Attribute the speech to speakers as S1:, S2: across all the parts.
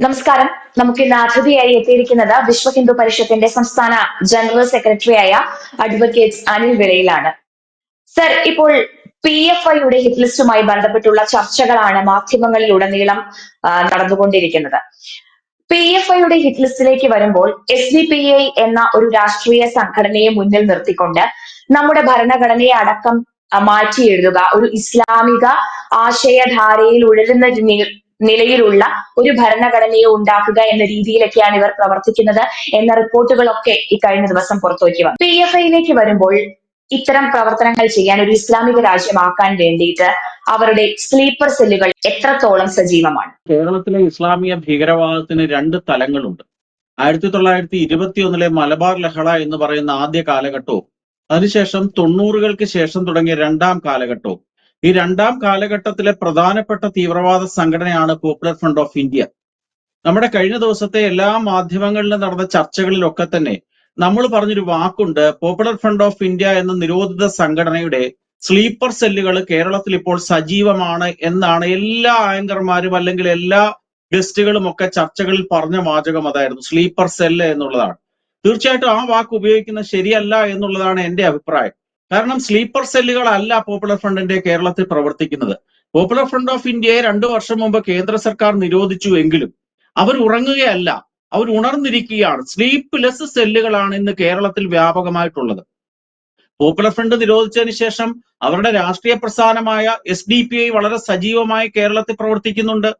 S1: നമസ്കാരം. നമുക്ക് ഇന്ന് അതിഥിയായി എത്തിയിരിക്കുന്നത് വിശ്വ ഹിന്ദു പരിഷത്തിന്റെ സംസ്ഥാന ജനറൽ സെക്രട്ടറിയായ അഡ്വക്കേറ്റ് അനിൽ വിളയിലാണ്. സർ ഇപ്പോൾ പി എഫ് ഐയുടെ ഹിറ്റ് ലിസ്റ്റുമായി ബന്ധപ്പെട്ടുള്ള ചർച്ചകളാണ് മാധ്യമങ്ങളിലുടനീളം നടന്നുകൊണ്ടിരിക്കുന്നത്. പി എഫ് ഐയുടെ ഹിറ്റ് ലിസ്റ്റിലേക്ക് വരുമ്പോൾ എസ് ഡി പി ഐ എന്ന ഒരു രാഷ്ട്രീയ സംഘടനയെ മുന്നിൽ നിർത്തിക്കൊണ്ട് നമ്മുടെ ഭരണഘടനയെ അടക്കം മാറ്റി എഴുതുക ഒരു ഇസ്ലാമിക ആശയധാരയിൽ ഉഴരുന്ന നിലയിലുള്ള ഒരു ഭരണഘടനയെ ഉണ്ടാക്കുക എന്ന രീതിയിലൊക്കെയാണ് ഇവർ പ്രവർത്തിക്കുന്നത് എന്ന റിപ്പോർട്ടുകളൊക്കെ ഈ കഴിഞ്ഞ ദിവസം പുറത്തുവയ്ക്കി വന്നു പി എഫ് ഐയിലേക്ക് വരുമ്പോൾ ഇത്തരം പ്രവർത്തനങ്ങൾ ചെയ്യാൻ ഒരു ഇസ്ലാമിക രാജ്യമാക്കാൻ വേണ്ടിയിട്ട് അവരുടെ സ്ലീപ്പർ സെല്ലുകൾ എത്രത്തോളം സജീവമാണ്?
S2: കേരളത്തിലെ ഇസ്ലാമിക ഭീകരവാദത്തിന് രണ്ട് തലങ്ങളുണ്ട്. ആയിരത്തി തൊള്ളായിരത്തി ഇരുപത്തി ഒന്നിലെ മലബാർ ലഹള എന്ന് പറയുന്ന ആദ്യ കാലഘട്ടവും അതിനുശേഷം തൊണ്ണൂറുകൾക്ക് ശേഷം തുടങ്ങിയ രണ്ടാം കാലഘട്ടവും ഈ രണ്ടാം കാലഘട്ടത്തിലെ പ്രധാനപ്പെട്ട തീവ്രവാദ സംഘടനയാണ് പോപ്പുലർ ഫ്രണ്ട് ഓഫ് ഇന്ത്യ നമ്മുടെ കഴിഞ്ഞ ദിവസത്തെ എല്ലാ മാധ്യമങ്ങളിലും നടന്ന ചർച്ചകളിലൊക്കെ തന്നെ നമ്മൾ പറഞ്ഞൊരു വാക്കുണ്ട് പോപ്പുലർ ഫ്രണ്ട് ഓഫ് ഇന്ത്യ എന്ന നിരോധിത സംഘടനയുടെ സ്ലീപ്പർ സെല്ലുകൾ കേരളത്തിൽ ഇപ്പോൾ സജീവമാണ് എന്നാണ് എല്ലാ ആങ്കർമാരും അല്ലെങ്കിൽ എല്ലാ ഗസ്റ്റുകളും ഒക്കെ ചർച്ചകളിൽ പറഞ്ഞ വാചകം അതായിരുന്നു സ്ലീപ്പർ സെല്ല് എന്നുള്ളതാണ്. തീർച്ചയായിട്ടും ആ വാക്ക് ഉപയോഗിക്കുന്നത് ശരിയല്ല എന്നുള്ളതാണ് എന്റെ അഭിപ്രായം. കാരണം സ്ലീപ്പർ സെല്ലുകളല്ല പോപ്പുലർ ഫ്രണ്ടിന്റെ കേരളത്തിൽ പ്രവർത്തിക്കുന്നത്. പോപ്പുലർ ഫ്രണ്ട് ഓഫ് ഇന്ത്യയെ രണ്ടു വർഷം മുമ്പ് കേന്ദ്ര സർക്കാർ നിരോധിച്ചു എങ്കിലും അവർ ഉറങ്ങുകയല്ല. അവർ ഉണർന്നിരിക്കുകയാണ്. സ്ലീപ്പ്ലെസ് സെല്ലുകളാണ് ഇന്ന് കേരളത്തിൽ വ്യാപകമായിട്ടുള്ളത്. പോപ്പുലർ ഫ്രണ്ട് നിരോധിച്ചതിന് ശേഷം അവരുടെ രാഷ്ട്രീയ പ്രസ്ഥാനമായ എസ് ഡി പി ഐ വളരെ സജീവമായി കേരളത്തിൽ പ്രവർത്തിക്കുന്നുണ്ട്.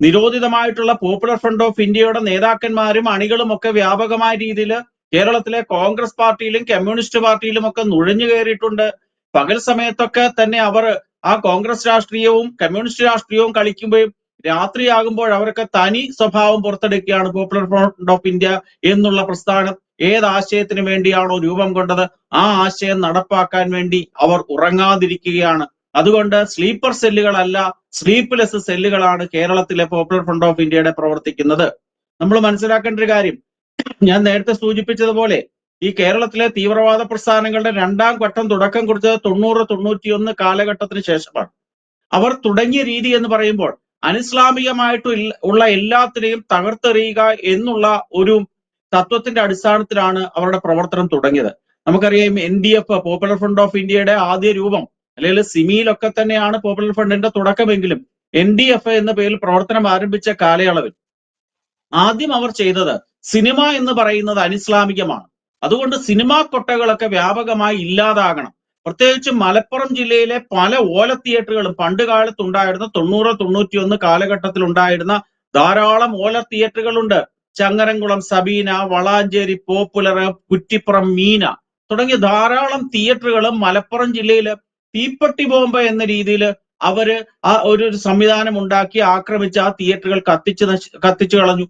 S2: നിരോധിതമായിട്ടുള്ള പോപ്പുലർ ഫ്രണ്ട് ഓഫ് ഇന്ത്യയുടെ നേതാക്കന്മാരും അണികളും ഒക്കെ വ്യാപകമായ രീതിയിൽ കേരളത്തിലെ കോൺഗ്രസ് പാർട്ടിയിലും കമ്മ്യൂണിസ്റ്റ് പാർട്ടിയിലും ഒക്കെ നുഴഞ്ഞു കയറിയിട്ടുണ്ട്. പകൽ സമയത്തൊക്കെ തന്നെ അവർ ആ കോൺഗ്രസ് രാഷ്ട്രീയവും കമ്മ്യൂണിസ്റ്റ് രാഷ്ട്രീയവും കളിക്കുമ്പോഴും രാത്രിയാകുമ്പോൾ അവരൊക്കെ തനി സ്വഭാവം പുറത്തെടുക്കുകയാണ് പോപ്പുലർ ഫ്രണ്ട് ഓഫ് ഇന്ത്യ എന്നുള്ള പ്രസ്ഥാനം ഏത് ആശയത്തിന് വേണ്ടിയാണോ രൂപം കൊണ്ടത് ആ ആശയം നടപ്പാക്കാൻ വേണ്ടി അവർ ഉറങ്ങാതിരിക്കുകയാണ്. അതുകൊണ്ട് സ്ലീപ്പർ സെല്ലുകളല്ല സ്ലീപ്പ്ലെസ് സെല്ലുകളാണ് കേരളത്തിലെ പോപ്പുലർ ഫ്രണ്ട് ഓഫ് ഇന്ത്യയുടെ പ്രവർത്തിക്കുന്നത്. നമ്മൾ മനസ്സിലാക്കേണ്ട ഒരു കാര്യം ഞാൻ നേരത്തെ സൂചിപ്പിച്ചതുപോലെ ഈ കേരളത്തിലെ തീവ്രവാദ പ്രസ്ഥാനങ്ങളുടെ രണ്ടാം ഘട്ടം തുടക്കം കുറിച്ചത് തൊണ്ണൂറ് തൊണ്ണൂറ്റിയൊന്ന് കാലഘട്ടത്തിന് ശേഷമാണ്. അവർ തുടങ്ങിയ രീതി എന്ന് പറയുമ്പോൾ അനിസ്ലാമികമായിട്ട് ഉള്ള എല്ലാത്തിനെയും തകർത്തെറിയുക എന്നുള്ള ഒരു തത്വത്തിന്റെ അടിസ്ഥാനത്തിലാണ് അവരുടെ പ്രവർത്തനം തുടങ്ങിയത്. നമുക്കറിയാം N D F Popular Front of ഇന്ത്യയുടെ ആദ്യ രൂപം അല്ലെങ്കിൽ സിമിയിലൊക്കെ തന്നെയാണ് പോപ്പുലർ ഫ്രണ്ടിന്റെ തുടക്കമെങ്കിലും എൻ ഡി എഫ് എന്ന പേരിൽ പ്രവർത്തനം ആരംഭിച്ച കാലയളവിൽ. ആദ്യം അവർ ചെയ്തത് സിനിമ എന്ന് പറയുന്നത് അനിസ്ലാമികമാണ്. അതുകൊണ്ട് സിനിമാ കൊട്ടകളൊക്കെ വ്യാപകമായി ഇല്ലാതാകണം. പ്രത്യേകിച്ച് മലപ്പുറം ജില്ലയിലെ പല ഓല തിയേറ്ററുകളും പണ്ട് കാലത്ത് ഉണ്ടായിരുന്ന തൊണ്ണൂറ് തൊണ്ണൂറ്റിയൊന്ന് കാലഘട്ടത്തിൽ ഉണ്ടായിരുന്ന ധാരാളം ഓല തിയേറ്ററുകളുണ്ട്. ചങ്ങരംകുളം സബീന വളാഞ്ചേരി പോപ്പുലർ കുറ്റിപ്പുറം മീന തുടങ്ങിയ ധാരാളം തിയേറ്ററുകൾ മലപ്പുറം ജില്ലയിൽ തീപ്പെട്ടി ബോംബ് എന്ന രീതിയിൽ അവർ ആ ഒരു സംവിധാനം ഉണ്ടാക്കി ആക്രമിച്ച് ആ തിയേറ്ററുകൾ കത്തിച്ച് കത്തിച്ചു കളഞ്ഞു.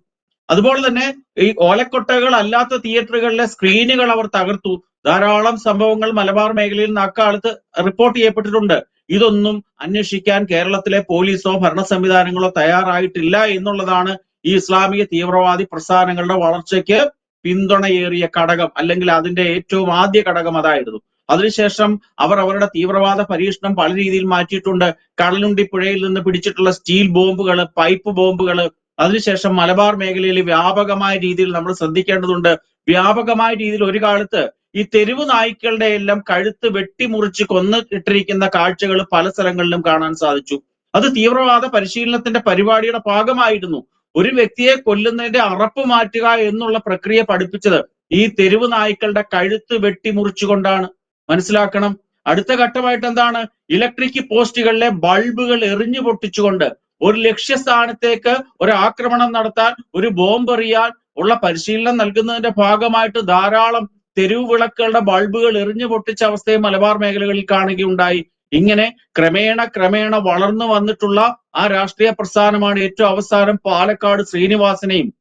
S2: അതുപോലെ തന്നെ ഈ ഓലക്കൊട്ടകൾ അല്ലാത്ത തിയേറ്ററുകളിലെ സ്ക്രീനുകൾ അവർ തകർത്തു. ധാരാളം സംഭവങ്ങൾ മലബാർ മേഖലയിൽ നിന്ന് അക്കാലത്ത് റിപ്പോർട്ട് ചെയ്യപ്പെട്ടിട്ടുണ്ട്. ഇതൊന്നും അന്വേഷിക്കാൻ കേരളത്തിലെ പോലീസോ ഭരണ സംവിധാനങ്ങളോ തയ്യാറായിട്ടില്ല എന്നുള്ളതാണ് ഈ ഇസ്ലാമിക തീവ്രവാദി പ്രസ്ഥാനങ്ങളുടെ വളർച്ചയ്ക്ക് പിന്തുണയേറിയ ഘടകം അല്ലെങ്കിൽ അതിന്റെ ഏറ്റവും ആദ്യ ഘടകം അതായിരുന്നു. അതിനുശേഷം അവർ അവരുടെ തീവ്രവാദ പരീക്ഷണം പല രീതിയിൽ മാറ്റിയിട്ടുണ്ട്. കടലുണ്ടി പുഴയിൽ നിന്ന് പിടിച്ചിട്ടുള്ള സ്റ്റീൽ ബോംബുകൾ പൈപ്പ് ബോംബുകൾ അതിനുശേഷം മലബാർ മേഖലയിൽ വ്യാപകമായ രീതിയിൽ നമ്മൾ ശ്രദ്ധിക്കേണ്ടതുണ്ട്. വ്യാപകമായ രീതിയിൽ ഒരു കാലത്ത് ഈ തെരുവ് നായ്ക്കളുടെ എല്ലാം കഴുത്ത് വെട്ടിമുറിച്ച് കൊന്നു ഇട്ടിരിക്കുന്ന കാഴ്ചകൾ പല സ്ഥലങ്ങളിലും കാണാൻ സാധിച്ചു. അത് തീവ്രവാദ പരിശീലനത്തിന്റെ പരിപാടിയുടെ ഭാഗമായിരുന്നു. ഒരു വ്യക്തിയെ കൊല്ലുന്നതിന്റെ അറപ്പ് മാറ്റുക എന്നുള്ള പ്രക്രിയ പഠിപ്പിച്ചത് ഈ തെരുവ് നായ്ക്കളുടെ കഴുത്ത് വെട്ടിമുറിച്ചുകൊണ്ടാണ്. മനസ്സിലാക്കണം. അടുത്ത ഘട്ടമായിട്ട് എന്താണ്? ഇലക്ട്രിക് പോസ്റ്റുകളിലെ ബൾബുകൾ എറിഞ്ഞു പൊട്ടിച്ചുകൊണ്ട് ഒരു ലക്ഷ്യസ്ഥാനത്തേക്ക് ഒരു ആക്രമണം നടത്താൻ ഒരു ബോംബ് എറിയാൻ ഉള്ള പരിശീലനം നൽകുന്നതിന്റെ ഭാഗമായിട്ട് ധാരാളം തെരുവ് വിളക്കുകളുടെ ബൾബുകൾ എറിഞ്ഞു പൊട്ടിച്ച അവസ്ഥയെ മലബാർ മേഖലകളിൽ കാണുകയുണ്ടായി. ഇങ്ങനെ ക്രമേണ ക്രമേണ വളർന്നു വന്നിട്ടുള്ള ആ രാഷ്ട്രീയ പ്രസ്ഥാനമാണ് ഏറ്റവും അവസാനം പാലക്കാട് ശ്രീനിവാസനെയും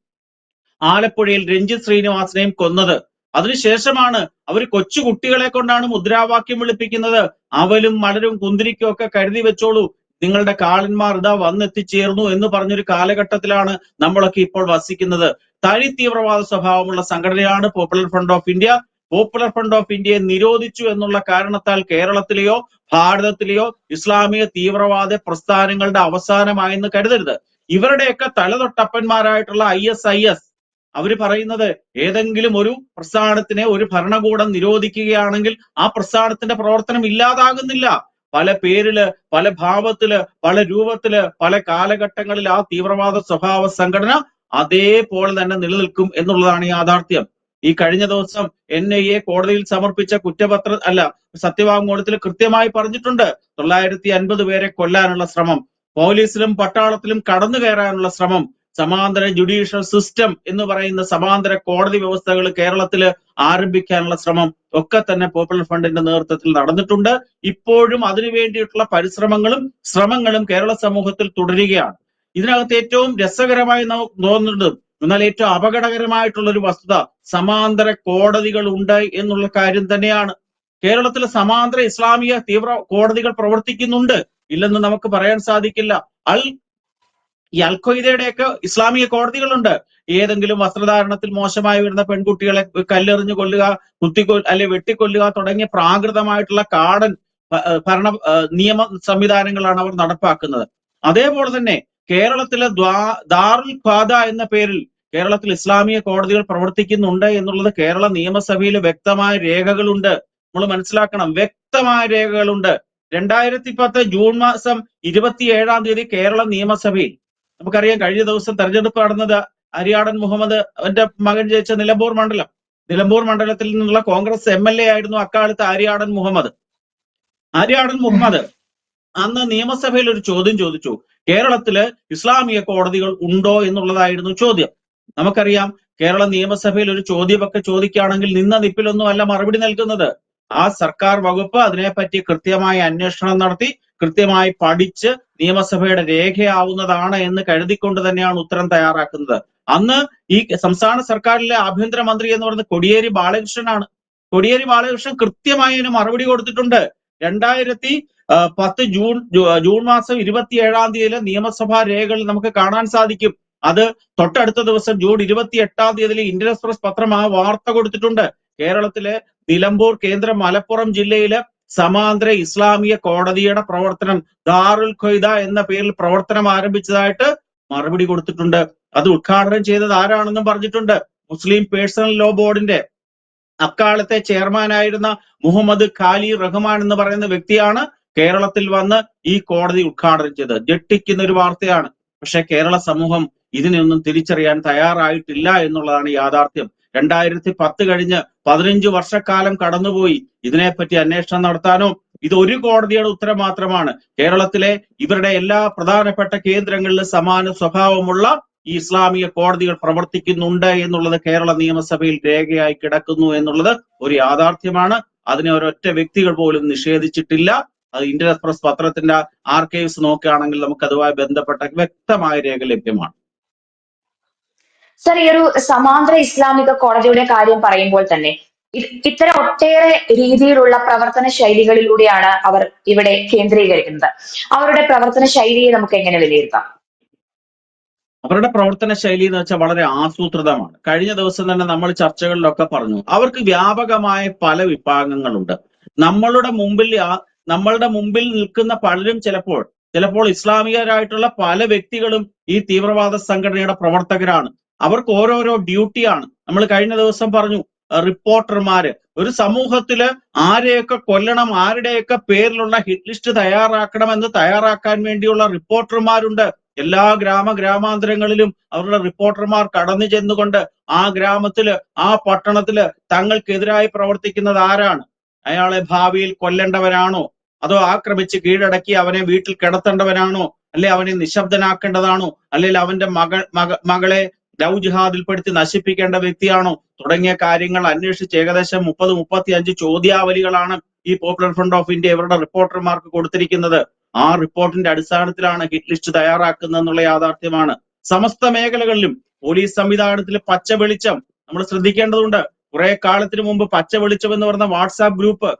S2: ആലപ്പുഴയിൽ രഞ്ജിത് ശ്രീനിവാസനെയും കൊന്നത്. അതിനുശേഷമാണ് അവർ കൊച്ചു കുട്ടികളെ കൊണ്ടാണ് മുദ്രാവാക്യം വിളിപ്പിക്കുന്നത്. അവലും മലരും കുന്തിരിക്കും ഒക്കെ കരുതി വെച്ചോളൂ. നിങ്ങളുടെ കാളന്മാർ ഇതാ വന്നെത്തിച്ചേർന്നു എന്ന് പറഞ്ഞൊരു കാലഘട്ടത്തിലാണ് നമ്മളൊക്കെ ഇപ്പോൾ വസിക്കുന്നത്. തഴി തീവ്രവാദ സ്വഭാവമുള്ള സംഘടനയാണ് Popular Front of India Popular Front of ഇന്ത്യയെ നിരോധിച്ചു എന്നുള്ള കാരണത്താൽ കേരളത്തിലെയോ ഭാരതത്തിലെയോ ഇസ്ലാമിക തീവ്രവാദ പ്രസ്ഥാനങ്ങളുടെ അവസാനമായെന്ന് കരുതരുത്. ഇവരുടെയൊക്കെ തലതൊട്ടപ്പന്മാരായിട്ടുള്ള ഐ എസ് ഐ എസ്. അവർ പറയുന്നത് ഏതെങ്കിലും ഒരു പ്രസ്ഥാനത്തിനെ ഒരു ഭരണകൂടം നിരോധിക്കുകയാണെങ്കിൽ ആ പ്രസ്ഥാനത്തിന്റെ പ്രവർത്തനം ഇല്ലാതാകുന്നില്ല. പല പേരിൽ പല ഭാവത്തിൽ പല രൂപത്തിൽ പല കാലഘട്ടങ്ങളിൽ ആ തീവ്രവാദ സ്വഭാവ സംഘടന അതേപോലെ തന്നെ നിലനിൽക്കും എന്നുള്ളതാണ് യാഥാർത്ഥ്യം. ഈ കഴിഞ്ഞ ദിവസം എൻ ഐ എ കോടതിയിൽ സമർപ്പിച്ച കുറ്റപത്ര അല്ല സത്യവാങ്മൂലത്തിൽ കൃത്യമായി പറഞ്ഞിട്ടുണ്ട് തൊള്ളായിരത്തി അൻപത് പേരെ കൊല്ലാനുള്ള ശ്രമം പോലീസിലും പട്ടാളത്തിലും കടന്നു കയറാനുള്ള ശ്രമം സമാന്തര ജുഡീഷ്യൽ സിസ്റ്റം എന്ന് പറയുന്ന സമാന്തര കോടതി വ്യവസ്ഥകൾ കേരളത്തിൽ ആരംഭിക്കാനുള്ള ശ്രമം ഒക്കെ തന്നെ പോപ്പുലർ ഫ്രണ്ടിന്റെ നേതൃത്വത്തിൽ നടന്നിട്ടുണ്ട്. ഇപ്പോഴും അതിനു വേണ്ടിയിട്ടുള്ള പരിശ്രമങ്ങളും ശ്രമങ്ങളും കേരള സമൂഹത്തിൽ തുടരുകയാണ്. ഇതിനകത്ത് ഏറ്റവും രസകരമായി തോന്നുന്നത് എന്നാൽ ഏറ്റവും അപകടകരമായിട്ടുള്ള ഒരു വസ്തുത സമാന്തര കോടതികൾ ഉണ്ട് എന്നുള്ള കാര്യം തന്നെയാണ്. കേരളത്തിൽ സമാന്തര ഇസ്ലാമിക തീവ്ര കോടതികൾ പ്രവർത്തിക്കുന്നുണ്ട്. ഇല്ലെന്ന് നമുക്ക് പറയാൻ സാധിക്കില്ല. അൽ ഈ അൽ ഖ്വയ്ദയുടെയൊക്കെ ഇസ്ലാമിക കോടതികളുണ്ട്. ഏതെങ്കിലും വസ്ത്രധാരണത്തിൽ മോശമായി വരുന്ന പെൺകുട്ടികളെ കല്ലെറിഞ്ഞു കൊല്ലുക കുത്തിക്കൊ അല്ലെ വെട്ടിക്കൊല്ലുക തുടങ്ങിയ പ്രാകൃതമായിട്ടുള്ള കാടൻ ഭരണ നിയമ സംവിധാനങ്ങളാണ് അവർ നടപ്പാക്കുന്നത്. അതേപോലെ തന്നെ കേരളത്തിലെ ദ്വാ ദാറുൽ ഖാദ എന്ന പേരിൽ കേരളത്തിൽ ഇസ്ലാമിക കോടതികൾ പ്രവർത്തിക്കുന്നുണ്ട് എന്നുള്ളത് കേരള നിയമസഭയിൽ വ്യക്തമായ രേഖകളുണ്ട്. നമ്മൾ മനസ്സിലാക്കണം വ്യക്തമായ രേഖകളുണ്ട്. രണ്ടായിരത്തി പത്ത് ജൂൺ മാസം ഇരുപത്തി ഏഴാം തീയതി കേരള നിയമസഭയിൽ നമുക്കറിയാം കഴിഞ്ഞ ദിവസം തെരഞ്ഞെടുപ്പ് നടന്നത് അരിയാടൻ മുഹമ്മദ് അവന്റെ മകൻ ജയിച്ച നിലമ്പൂർ മണ്ഡലം. നിലമ്പൂർ മണ്ഡലത്തിൽ നിന്നുള്ള കോൺഗ്രസ് എം എൽ എ ആയിരുന്നു അക്കാലത്ത് ആര്യാടൻ മുഹമ്മദ്. ആര്യാടൻ മുഹമ്മദ് അന്ന് നിയമസഭയിൽ ഒരു ചോദ്യം ചോദിച്ചു. കേരളത്തിൽ ഇസ്ലാമിക കോടതികൾ ഉണ്ടോ എന്നുള്ളതായിരുന്നു ചോദ്യം. നമുക്കറിയാം കേരള നിയമസഭയിൽ ഒരു ചോദ്യമൊക്കെ ചോദിക്കുകയാണെങ്കിൽ നിന്ന നിപ്പിലൊന്നും അല്ല മറുപടി നൽകുന്നത്. ആ സർക്കാർ വകുപ്പ് അതിനെപ്പറ്റി കൃത്യമായ അന്വേഷണം നടത്തി കൃത്യമായി പഠിച്ച് നിയമസഭയുടെ രേഖയാവുന്നതാണ് എന്ന് കരുതിക്കൊണ്ട് തന്നെയാണ് ഉത്തരം തയ്യാറാക്കുന്നത്. അന്ന് ഈ സംസ്ഥാന സർക്കാരിലെ ആഭ്യന്തരമന്ത്രി എന്ന് പറയുന്നത് കൊടിയേരി ബാലകൃഷ്ണനാണ്. കൊടിയേരി ബാലകൃഷ്ണൻ കൃത്യമായി അതിന് മറുപടി കൊടുത്തിട്ടുണ്ട്. രണ്ടായിരത്തി പത്ത് ജൂൺ ജൂൺ മാസം ഇരുപത്തിയേഴാം തീയതിയിലെ നിയമസഭാ രേഖകൾ നമുക്ക് കാണാൻ സാധിക്കും. അത് തൊട്ടടുത്ത ദിവസം ജൂൺ ഇരുപത്തി എട്ടാം തീയതിയിലെ ഇന്ത്യൻ എക്സ്പ്രസ് പത്രം ആ വാർത്ത കൊടുത്തിട്ടുണ്ട്. കേരളത്തിലെ നിലമ്പൂർ കേന്ദ്ര മലപ്പുറം ജില്ലയിലെ സമാന്തര ഇസ്ലാമിക കോടതിയുടെ പ്രവർത്തനം ദാറുൽ ഖൈദ എന്ന പേരിൽ പ്രവർത്തനം ആരംഭിച്ചതായിട്ട് മറുപടി കൊടുത്തിട്ടുണ്ട്. അത് ഉദ്ഘാടനം ചെയ്തത് ആരാണെന്നും പറഞ്ഞിട്ടുണ്ട്. മുസ്ലിം പേഴ്സണൽ ലോ ബോർഡിന്റെ അക്കാലത്തെ ചെയർമാനായിരുന്ന മുഹമ്മദ് ഖാലി റഹ്മാൻ എന്ന് പറയുന്ന വ്യക്തിയാണ് കേരളത്തിൽ വന്ന് ഈ കോടതി ഉദ്ഘാടനം ചെയ്തത്. ഞെട്ടിക്കുന്ന ഒരു വാർത്തയാണ്. പക്ഷെ കേരള സമൂഹം ഇതിനെയൊന്നും തിരിച്ചറിയാൻ തയ്യാറായിട്ടില്ല എന്നുള്ളതാണ് യാഥാർത്ഥ്യം. രണ്ടായിരത്തി പത്ത് കഴിഞ്ഞ് പതിനഞ്ച് വർഷക്കാലം കടന്നുപോയി. ഇതിനെപ്പറ്റി അന്വേഷണം നടത്താനോ ഇത് ഒരു കോടതിയുടെ ഉത്തരം മാത്രമാണ്. കേരളത്തിലെ ഇവരുടെ എല്ലാ പ്രധാനപ്പെട്ട കേന്ദ്രങ്ങളിലും സമാന സ്വഭാവമുള്ള ഈ ഇസ്ലാമിക കോടതികൾ പ്രവർത്തിക്കുന്നുണ്ട് എന്നുള്ളത് കേരള നിയമസഭയിൽ രേഖയായി കിടക്കുന്നു എന്നുള്ളത് ഒരു യാഥാർത്ഥ്യമാണ്. അതിനെ ഒരൊറ്റ വ്യക്തികൾ പോലും നിഷേധിച്ചിട്ടില്ല. അത് ഇന്ത്യൻ എക്സ്പ്രസ് പത്രത്തിന്റെ ആർക്കൈവ്സ് നോക്കുകയാണെങ്കിൽ നമുക്ക് അതുമായി ബന്ധപ്പെട്ട വ്യക്തമായ രേഖ ലഭ്യമാണ്.
S1: സർ ഈ ഒരു സമാന്തര ഇസ്ലാമിക കോടതിയുടെ കാര്യം പറയുമ്പോൾ തന്നെ ഇത്തരം ഒട്ടേറെ രീതിയിലുള്ള പ്രവർത്തന ശൈലികളിലൂടെയാണ് അവർ ഇവിടെ കേന്ദ്രീകരിക്കുന്നത്. അവരുടെ പ്രവർത്തന ശൈലിയെ നമുക്ക് എങ്ങനെ വിലയിരുത്താം?
S2: അവരുടെ പ്രവർത്തന ശൈലി എന്ന് വെച്ചാൽ വളരെ ആസൂത്രിതമാണ്. കഴിഞ്ഞ ദിവസം തന്നെ നമ്മൾ ചർച്ചകളിലൊക്കെ പറഞ്ഞു. അവർക്ക് വ്യാപകമായ പല വിഭാഗങ്ങളുണ്ട്. നമ്മളുടെ മുമ്പിൽ നമ്മളുടെ മുമ്പിൽ നിൽക്കുന്ന പലരും ചിലപ്പോൾ ചിലപ്പോൾ ഇസ്ലാമികരായിട്ടുള്ള പല വ്യക്തികളും ഈ തീവ്രവാദ സംഘടനയുടെ പ്രവർത്തകരാണ്. അവർക്ക് ഓരോരോ ഡ്യൂട്ടിയാണ്. നമ്മൾ കഴിഞ്ഞ ദിവസം പറഞ്ഞു റിപ്പോർട്ടർമാര്. ഒരു സമൂഹത്തിൽ ആരെയൊക്കെ കൊല്ലണം ആരുടെയൊക്കെ പേരിലുള്ള ഹിറ്റ് ലിസ്റ്റ് തയ്യാറാക്കണം എന്ന് തയ്യാറാക്കാൻ വേണ്ടിയുള്ള റിപ്പോർട്ടർമാരുണ്ട്. എല്ലാ ഗ്രാമ ഗ്രാമാന്തരങ്ങളിലും അവരുടെ റിപ്പോർട്ടർമാർ കടന്നു ചെന്നുകൊണ്ട് ആ ഗ്രാമത്തിൽ ആ പട്ടണത്തിൽ തങ്ങൾക്കെതിരായി പ്രവർത്തിക്കുന്നത് ആരാണ്? അയാളെ ഭാവിയിൽ കൊല്ലേണ്ടവരാണോ? അതോ ആക്രമിച്ച് കീഴടക്കി അവനെ വീട്ടിൽ കിടത്തേണ്ടവനാണോ അല്ലെ അവനെ നിശബ്ദനാക്കേണ്ടതാണോ? അല്ലെങ്കിൽ അവന്റെ മകൾ മകളെ ലവ് ജിഹാദിൽപ്പെടുത്തി നശിപ്പിക്കേണ്ട വ്യക്തിയാണോ? തുടങ്ങിയ കാര്യങ്ങൾ അന്വേഷിച്ച് ഏകദേശം മുപ്പത് മുപ്പത്തി അഞ്ച് ചോദ്യാവലികളാണ് ഈ പോപ്പുലർ ഫ്രണ്ട് ഓഫ് ഇന്ത്യ ഇവരുടെ റിപ്പോർട്ടർമാർക്ക് കൊടുത്തിരിക്കുന്നത്. ആ റിപ്പോർട്ടിന്റെ അടിസ്ഥാനത്തിലാണ് ഹിറ്റ് ലിസ്റ്റ് തയ്യാറാക്കുന്നത് എന്നുള്ള യാഥാർത്ഥ്യമാണ്. സമസ്ത മേഖലകളിലും പോലീസ് സംവിധാനത്തിൽ പച്ച വെളിച്ചം നമ്മൾ ശ്രദ്ധിക്കേണ്ടതുണ്ട്. കുറെ കാലത്തിന് മുമ്പ് പച്ച വെളിച്ചം എന്ന് പറഞ്ഞ വാട്സാപ്പ് ഗ്രൂപ്പ്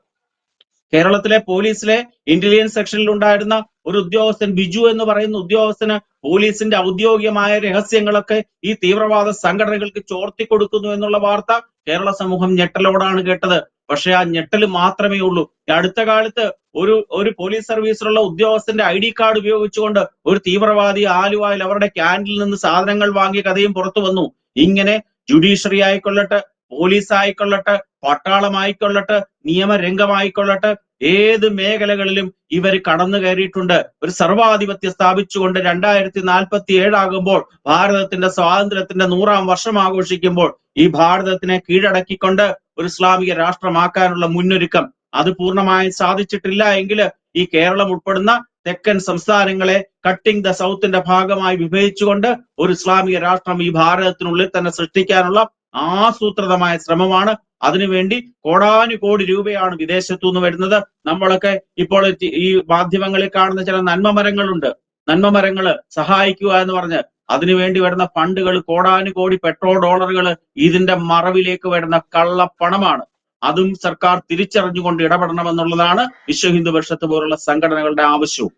S2: കേരളത്തിലെ പോലീസിലെ ഇന്റലിജൻസ് സെക്ഷനിൽ ഉണ്ടായിരുന്ന ഒരു ഉദ്യോഗസ്ഥൻ ബിജു എന്ന് പറയുന്ന ഉദ്യോഗസ്ഥന് പോലീസിന്റെ ഔദ്യോഗികമായ രഹസ്യങ്ങളൊക്കെ ഈ തീവ്രവാദ സംഘടനകൾക്ക് ചോർത്തി കൊടുക്കുന്നു എന്നുള്ള വാർത്ത കേരള സമൂഹം ഞെട്ടലോടാണ് കേട്ടത്. പക്ഷെ ആ ഞെട്ടൽ മാത്രമേ ഉള്ളൂ. അടുത്ത കാലത്ത് ഒരു ഒരു പോലീസ് സർവീസിലുള്ള ഉദ്യോഗസ്ഥന്റെ ഐ ഡി കാർഡ് ഉപയോഗിച്ചുകൊണ്ട് ഒരു തീവ്രവാദി ആലുവായിൽ അവരുടെ ക്യാന്റീനിൽ നിന്ന് സാധനങ്ങൾ വാങ്ങിയ കഥയും പുറത്തു വന്നു. ഇങ്ങനെ ജുഡീഷ്യറി ആയിക്കൊള്ളട്ടെ പോലീസ് ആയിക്കൊള്ളട്ടെ പട്ടാളമായിക്കൊള്ളട്ടെ നിയമരംഗമായിക്കൊള്ളട്ടെ ഏത് മേഖലകളിലും ഇവർ കടന്നു കയറിയിട്ടുണ്ട്. ഒരു സർവാധിപത്യം സ്ഥാപിച്ചുകൊണ്ട് രണ്ടായിരത്തി നാൽപ്പത്തി ഏഴാകുമ്പോൾ ഭാരതത്തിന്റെ സ്വാതന്ത്ര്യത്തിന്റെ നൂറാം വർഷം ആഘോഷിക്കുമ്പോൾ ഈ ഭാരതത്തിനെ കീഴടക്കിക്കൊണ്ട് ഒരു ഇസ്ലാമിക രാഷ്ട്രമാക്കാനുള്ള മുന്നൊരുക്കം. അത് പൂർണമായും സാധിച്ചിട്ടില്ല എങ്കിൽ ഈ കേരളം ഉൾപ്പെടുന്ന തെക്കൻ സംസ്ഥാനങ്ങളെ കട്ടിംഗ് ദ സൗത്തിന്റെ ഭാഗമായി വിഭജിച്ചുകൊണ്ട് ഒരു ഇസ്ലാമിക രാഷ്ട്രം ഈ ഭാരതത്തിനുള്ളിൽ തന്നെ സൃഷ്ടിക്കാനുള്ള ആസൂത്രിതമായ ശ്രമമാണ്. അതിനുവേണ്ടി കോടാനുകോടി രൂപയാണ് വിദേശത്തു നിന്ന് വരുന്നത്. നമ്മളൊക്കെ ഇപ്പോൾ ഈ- മാധ്യമങ്ങളിൽ കാണുന്ന ചില നന്മ മരങ്ങളുണ്ട്. നന്മ മരങ്ങൾ സഹായിക്കുക എന്ന് പറഞ്ഞ് അതിനുവേണ്ടി വരുന്ന ഫണ്ടുകൾ കോടാനുകോടി പെട്രോൾ ഡോളറുകൾ ഇതിന്റെ മറവിലേക്ക് വരുന്ന കള്ളപ്പണമാണ്. അതും സർക്കാർ തിരിച്ചറിഞ്ഞുകൊണ്ട് ഇടപെടണമെന്നുള്ളതാണ് വിശ്വ ഹിന്ദു പരിഷത്ത് പോലുള്ള സംഘടനകളുടെ ആവശ്യവും.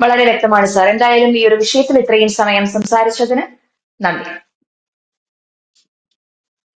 S1: വളരെ വ്യക്തമാണ് സാർ. എന്തായാലും ഈ ഒരു വിഷയത്തിൽ ഇത്രയും സമയം സംസാരിച്ചതിന് നന്ദി.